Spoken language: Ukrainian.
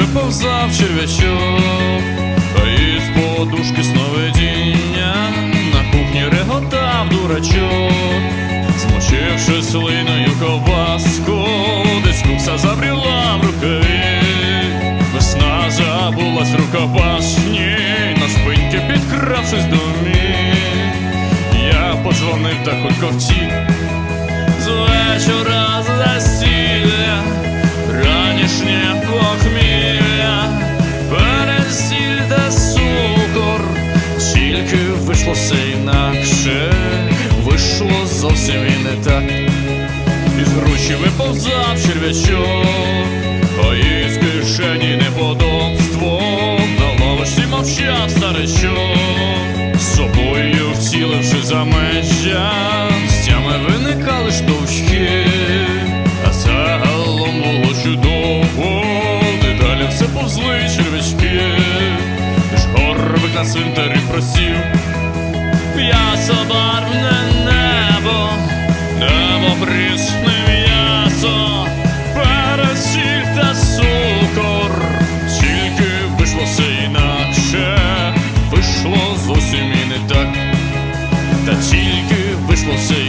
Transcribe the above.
виповзав черв'ячок, а із подушки сновидіння на кухні реготав дурачок, змочивши слиною ковбаску, десь кукса забріла в рукаві, весна забулась в рукопашні, на спинці підкравшись до мій. Я подзвонив та хутко втік тільки вийшло все інакше, вийшло зовсім і не так. Із груші виповзав черв'ячок, а із кишені неподобство, на лавочці мовчав старичок, з собою вціливши за межа, з тями виникали штовчки, а загалом було чудово, дедалі все повзли червячки, ж горбик на цвинтарі просів, Обрісне м'ясо, пересіль та цукор, тільки вийшло все інакше, зовсім і не так, та тільки вийшло все.